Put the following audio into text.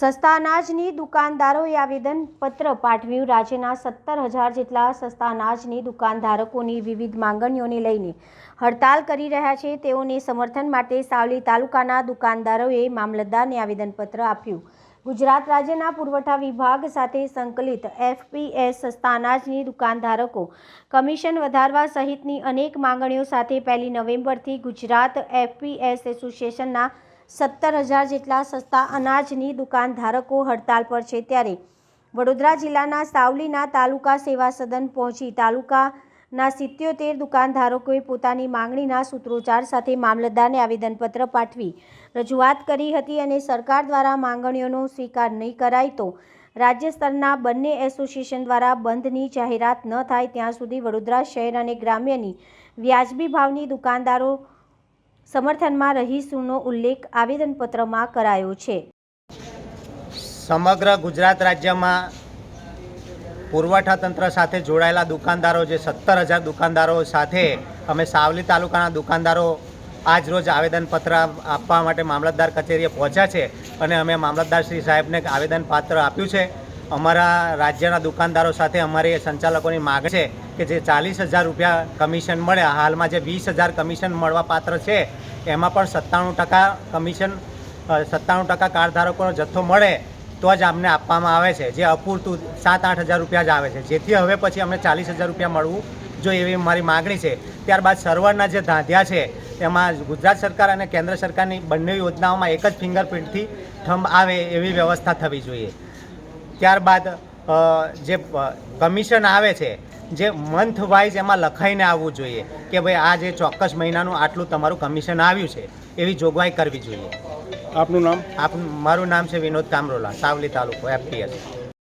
સસ્તા અનાજની દુકાનદારોએ આવેદનપત્ર પાઠવ્યું. રાજ્યના સત્તર હજાર જેટલા સસ્તા અનાજની દુકાનધારકોની વિવિધ માંગણીઓને લઈને હડતાલ કરી રહ્યા છે. તેઓને સમર્થન માટે સાવલી તાલુકાના દુકાનદારોએ મામલતદારને આવેદનપત્ર આપ્યું. ગુજરાત રાજ્યના પુરવઠા વિભાગ સાથે સંકલિત એફપીએસ સસ્તા અનાજની દુકાનધારકો કમિશન વધારવા સહિતની અનેક માંગણીઓ સાથે પહેલી નવેમ્બરથી ગુજરાત એફપીએસ એસોસિએશનના સત્તર હજાર જેટલા સસ્તા અનાજની દુકાનધારકો હડતાલ પર છે ત્યારે વડોદરા જિલ્લાના સાવલીના તાલુકા સેવા સદન પહોંચી તાલુકાના સિત્યોતેર દુકાનધારકોએ પોતાની માંગણીના સૂત્રોચ્ચાર સાથે મામલતદારને આવેદનપત્ર પાઠવી રજૂઆત કરી હતી અને સરકાર દ્વારા માંગણીઓનો સ્વીકાર નહીં કરાય તો રાજ્ય સ્તરના બંને એસોસિએશન દ્વારા બંધની જાહેરાત ન થાય ત્યાં સુધી વડોદરા શહેર અને ગ્રામ્યની વ્યાજબી ભાવની દુકાનદારો સમર્થનમાં રહીશુંનો ઉલ્લેખ આવેદનપત્રમાં કરાયો છે. સમગ્ર ગુજરાત રાજ્યમાં પુરવઠા તંત્ર સાથે જોડાયેલા દુકાનદારો જે સત્તર હજાર દુકાનદારો સાથે અમે સાવલી તાલુકાના દુકાનદારો આજ રોજ આવેદનપત્ર આપવા માટે મામલતદાર કચેરીએ પહોંચ્યા છે અને અમે મામલતદાર શ્રી સાહેબને આવેદનપત્ર આપ્યું છે. અમારા રાજ્યના દુકાનદારો સાથે અમારી સંચાલકોની માગ છે કે જે ચાલીસ હજાર રૂપિયા કમિશન મળે હાલમાં જે વીસ હજાર કમિશન મળવા પાત્ર છે, એમાં પણ સત્તાણું ટકા કમિશન સત્તાણું ટકા કાર્ડધારકોનો જથ્થો મળે તો જ અમને આપવામાં આવે છે. જે અપૂરતું સાત આઠ હજાર રૂપિયા જ આવે છે. જેથી હવે પછી અમને ચાલીસ હજાર રૂપિયા મળવું જોઈએ એવી મારી માગણી છે. ત્યારબાદ સર્વરના જે ધાંધ્યા છે, એમાં ગુજરાત સરકાર અને કેન્દ્ર સરકારની બંને યોજનાઓમાં એક જ ફિંગરપ્રિન્ટથી થંબ આવે એવી વ્યવસ્થા થવી જોઈએ. ત્યારબાદ જે કમિશન આવે છે જે મંથ વાઇઝ એમાં લખાઈને આવવું જોઈએ કે ભાઈ આ જે ચોક્કસ મહિનાનું આટલું તમારું કમિશન આવ્યું છે એવી જોગવાઈ કરવી જોઈએ. આપનું નામ? આપ મારું નામ છે વિનોદ કામરોલા સાવલી તાલુકો એફટીએસ